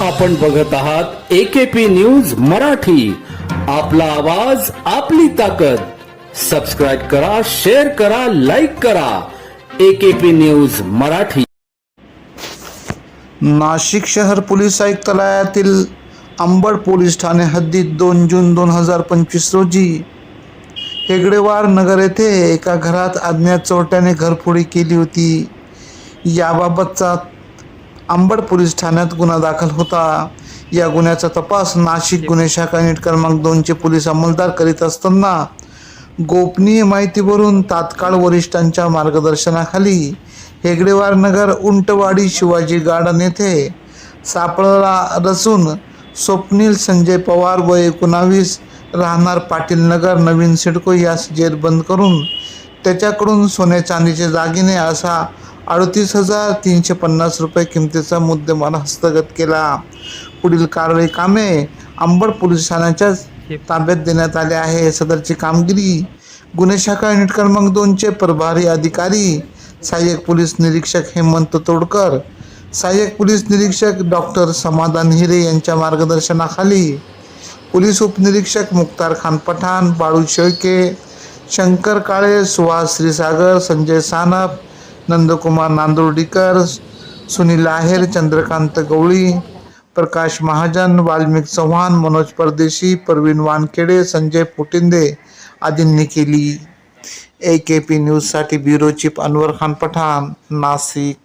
आपण बघत आहात एकेपी न्यूज मराठी. आपला आवाज आपली ताकद. सबस्क्राईब करा शेअर करा लाईक करा. AKP news Marathi. नाशिक शहर पोलीस आयुक्तालयातील अंबड पोलीस ठाणे हद्दीत दोन जून दोन हजार पंचवीस रोजी हेगडेवार नगर येथे एका घरात अज्ञात चोरट्याने घरफोडी केली होती. याबाबतचा अंबड पोलीस ठाण्यात गुन्हा दाखल होता. या गुन्ह्याचा तपास नाशिक गुन्हे शाखा नीट क्रमांक दोनचे पोलीस अंमलदार करीत असताना गोपनीय माहितीवरून तात्काळ वरिष्ठांच्या मार्गदर्शनाखाली हेगडेवार नगर उंटवाडी शिवाजी गार्डन येथे सापळला रचून स्वप्नील संजय पवार व एकोणावीस राहणार पाटील नगर नवीन सिडको यास जेरबंद करून त्याच्याकडून सोने चांदीचे दागिने असा अडतीस हजार तीनशे पन्नास रुपये किमतीचा मुद्देमाल हस्तगत केला. पुढील कारवाई कामे अंबड पोलीस ठाण्याच्या ताब्यात देण्यात आले आहे. सदरची कामगिरी गुन्हे शाखा युनिट क्रमांक दोनचे प्रभारी अधिकारी सहाय्यक पोलीस निरीक्षक हेमंत तोडकर सहाय्यक पोलीस निरीक्षक डॉक्टर समाधान हिरे यांच्या मार्गदर्शनाखाली पोलीस उपनिरीक्षक मुक्तार खान पठाण बाळू शेळके शंकर काळे सुहास श्रीसागर संजय सानप नंदकुमार नांदुर्डीकर सुनील आहेर चंद्रकांत गवळी प्रकाश महाजन वाल्मिक चव्हाण मनोज परदेशी परवीन वानखेडे संजय फुटिंदे आदींनी केली. ए के पी न्यूजसाठी ब्युरो चीफ अनवर खान पठाण नाशिक.